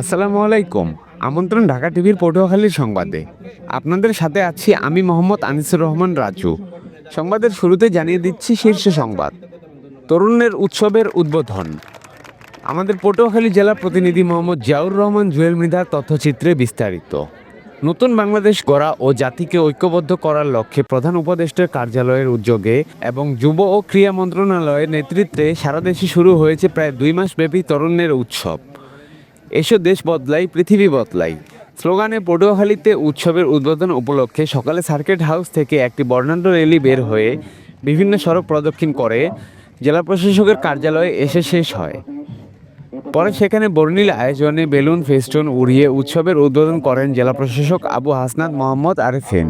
আসসালামু আলাইকুম। আমন্ত্রণ ঢাকা টিভির পটুয়াখালীর সংবাদে। আপনাদের সাথে আছি আমি মোহাম্মদ আনিসুর রহমান রাজু। সংবাদের শুরুতে জানিয়ে দিচ্ছি শীর্ষ সংবাদ। তরুণের উৎসবের উদ্বোধন। আমাদের পটুয়াখালী জেলা প্রতিনিধি মোহাম্মদ জিয়াউর রহমান, জুয়েল মৃধার তথ্যচিত্রে বিস্তারিত। নতুন বাংলাদেশ গড়া ও জাতিকে ঐক্যবদ্ধ করার লক্ষ্যে প্রধান উপদেষ্টার কার্যালয়ের উদ্যোগে এবং যুব ও ক্রীড়া মন্ত্রণালয়ের নেতৃত্বে সারা দেশে শুরু হয়েছে প্রায় দুই মাসব্যাপী তরুণের উৎসব। এসো দেশ বদলাই, পৃথিবী বদলাই। স্লোগানে পটুয়াখালীতে উৎসবের উদ্বোধন উপলক্ষে সকালে সার্কিট হাউস থেকে একটি বর্ণাঢ্য র্যালি বের হয়ে বিভিন্ন সড়ক প্রদক্ষিণ করে জেলা প্রশাসকের কার্যালয়ে এসে শেষ হয়। পরে সেখানে বর্ণিল আয়োজনে বেলুন, ফেস্টুন উড়িয়ে উৎসবের উদ্বোধন করেন জেলা প্রশাসক আবু হাসনাত মোহাম্মদ আরেফিন।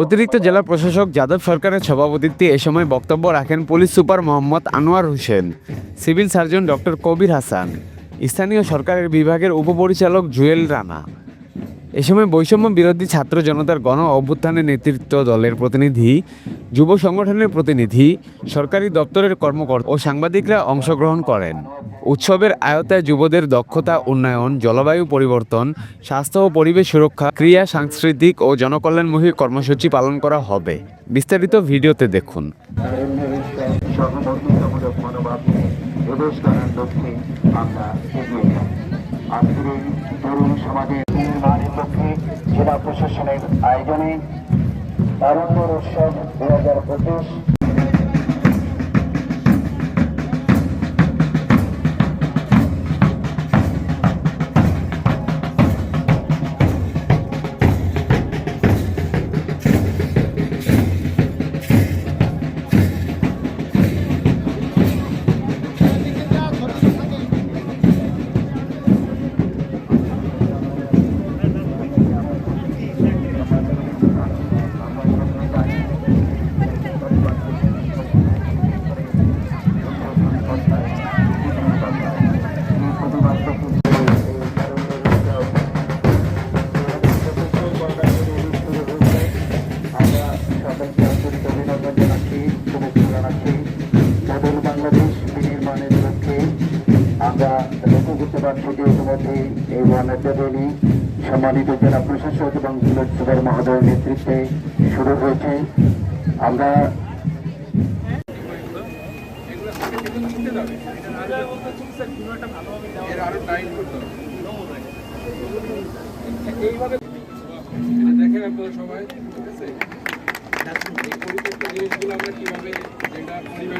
অতিরিক্ত জেলা প্রশাসক যাদব সরকারের সভাপতিত্বে এ সময় বক্তব্য রাখেন police super Mohammad Anwar Hossain, civil surgeon doctor Kabir Hasan. স্থানীয় সরকারের বিভাগের উপপরিচালক জুয়েল রানা। এ সময় বৈষম্য বিরোধী ছাত্র জনতার গণ অভ্যুত্থানের নেতৃত্ব দলের প্রতিনিধি, যুব সংগঠনের প্রতিনিধি, সরকারি দপ্তরের কর্মকর্তা ও সাংবাদিকরা অংশগ্রহণ করেন। উৎসবের আয়তায় যুবদের দক্ষতা, উন্নয়ন, জলবায়ু পরিবর্তন, স্বাস্থ্য ও পরিবেশ সুরক্ষা ক্রিয়া সাংস্কৃতিক ও জনকল্যাণমুখী কর্মসূচি পালন করা হবে। বিস্তারিত ভিডিওতে দেখুন। এদেশ করার লক্ষ্যে আমরা এগিয়ে যাই। আজকের এই তরুণ সমাজের নির্মাণের লক্ষ্যে জেলা প্রশাসনের আয়োজনে আরম্ভ উৎসব দু হাজার পঁচিশ করতে পারছি যে ইতিমধ্যেই এই র্যালি সম্মানিত জেলা প্রশাসক এবং পুলিশ সুপার মহোদয়ের নেতৃত্বে শুরু হয়েছে। আমরা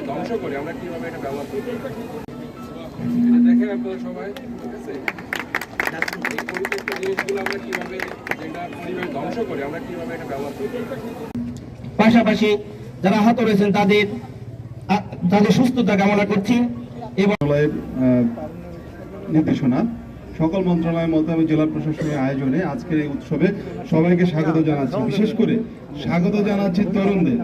ধ্বংস করে, আমরা এটা ব্যবহার করি এটা দেখেন আপনারা সবাই ঠিক আছে? এই পরিত্যক্ত জিনিসগুলো আমরা কীভাবে যেটা পরিবেশ ধ্বংস করে আমরা কীভাবে এটা ব্যবহার করি? পাশাপাশি যারা আহত রয়েছেন তাদের তাদের সুস্থতা কামনা করছি। এবং নির্দেশনা। সকল মন্ত্রণালয়ের মতো আমি জেলা প্রশাসনের আয়োজনে আজকের এই উৎসবে সবাইকে স্বাগত জানাচ্ছি। বিশেষ করে স্বাগত জানাচ্ছি তরুণদের।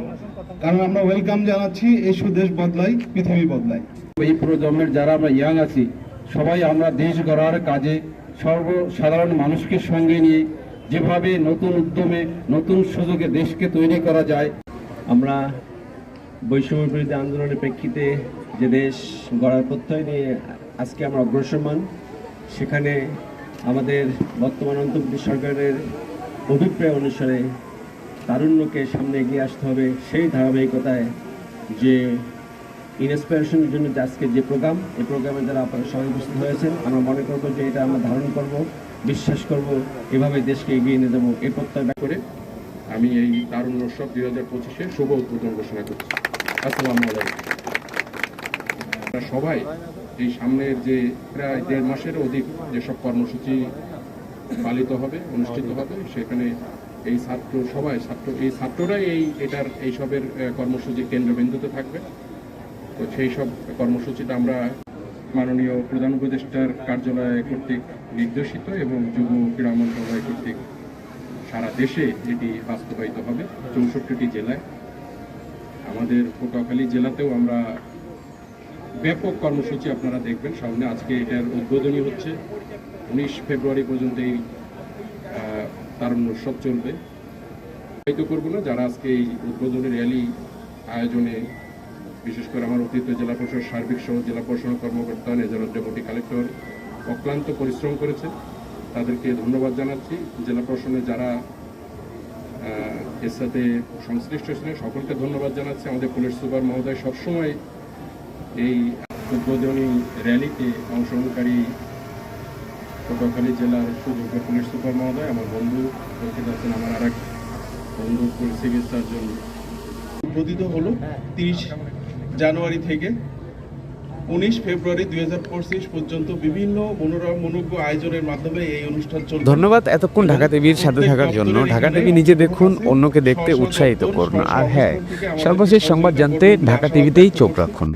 কারণ আমরা ওয়েলকাম জানাচ্ছি এই সুদেশ বদলাই পৃথিবী বদলাই। এই প্রজন্মের যারা আমরা ইয়াং আছি সবাই আমরা দেশ গড়ার কাজে সর্বসাধারণ মানুষকে সঙ্গে নিয়ে যেভাবে নতুন উদ্যমে নতুন সুযোগে দেশকে তৈরি করা যায়। আমরা বৈষম্য বিরোধী আন্দোলনের প্রেক্ষিতে যে দেশ গড়ার প্রত্যয় নিয়ে আজকে আমরা অগ্রসরমান সেখানে আমাদের বর্তমান অন্তর্বর্তী সরকারের অভিপ্রায় অনুসারে তারুণ্যকে সামনে এগিয়ে আসতে হবে সেই ধারাবাহিকতায় যে ইন্সপিরেশনের জন্য যে আজকে যে প্রোগ্রাম এই প্রোগ্রামে যারা আপনারা সবাই উপস্থিত হয়েছেন। আমরা মনে করব যে এটা আমরা ধারণ করব, বিশ্বাস করব, এভাবে দেশকে এগিয়ে নিয়ে যাব। এই প্রত্যয় করে আমি এই তারুণ্য উৎসব দুই হাজার পঁচিশে শুভ উদ্বোধন ঘোষণা করছি। আসসালামু আলাইকুম। সবাই এই সামনের যে প্রায় দেড় মাসের অধিক যেসব কর্মসূচি পালিত হবে, অনুষ্ঠিত হবে, সেখানে এই ছাত্র সবাই, ছাত্র, এই ছাত্ররাই এই এটার, এইসবের কর্মসূচির কেন্দ্রবিন্দুতে থাকবে। তো সেই সব কর্মসূচিটা আমরা মাননীয় প্রধান উপদেষ্টার কার্যালয় কর্তৃক নির্দেশিত এবং যুব ক্রীড়া মন্ত্রণালয় কর্তৃক সারা দেশে এটি বাস্তবায়িত হবে চৌষট্টিটি জেলায়। আমাদের পটুয়াখালী জেলাতেও আমরা ব্যাপক কর্মসূচি আপনারা দেখবেন সামনে। আজকে এটার উদ্বোধনী হচ্ছে। উনিশ ফেব্রুয়ারি পর্যন্ত এই তারুণ্য উৎসব চলবে। হয়তো করব না, যারা আজকে এই উদ্বোধনী র্যালি আয়োজনে, বিশেষ করে আমার অতিরিক্ত জেলা প্রশাসক, সার্বিক সহ জেলা প্রশাসন কর্মকর্তা নেজারত ডেপুটি কালেক্টর অক্লান্ত পরিশ্রম করেছে। তাদেরকে ধন্যবাদ জানাচ্ছি। জেলা প্রশাসনে যারা এর সাথে সংশ্লিষ্ট ছিলেন, সকলকে ধন্যবাদ জানাচ্ছি। আমাদের পুলিশ সুপার মহোদয় সবসময় এই উদ্বোধনী র্যালিতে অংশগ্রহণকারী পটুয়াখালী জেলার সুযোগ্য পুলিশ সুপার মহোদয় আমার বন্ধু উপস্থিত আছেন আমার আর এক বন্ধু সিভিল সার্জন উদ্বোধিত হলো তিরিশ জানুয়ারি থেকে উনিশ ফেব্রুয়ারি দুই পর্যন্ত বিভিন্ন মনোরম মনোজ্ঞ আয়োজনের মাধ্যমে এই অনুষ্ঠান চলবে ধন্যবাদ এতক্ষণ ঢাকা টিভির সাথে থাকার জন্য। ঢাকা টিভি নিজে দেখুন অন্যকে দেখতে উৎসাহিত করুন। আর হ্যাঁ সর্বশেষ সংবাদ জানতে ঢাকা টিভিতেই চোখ রাখুন।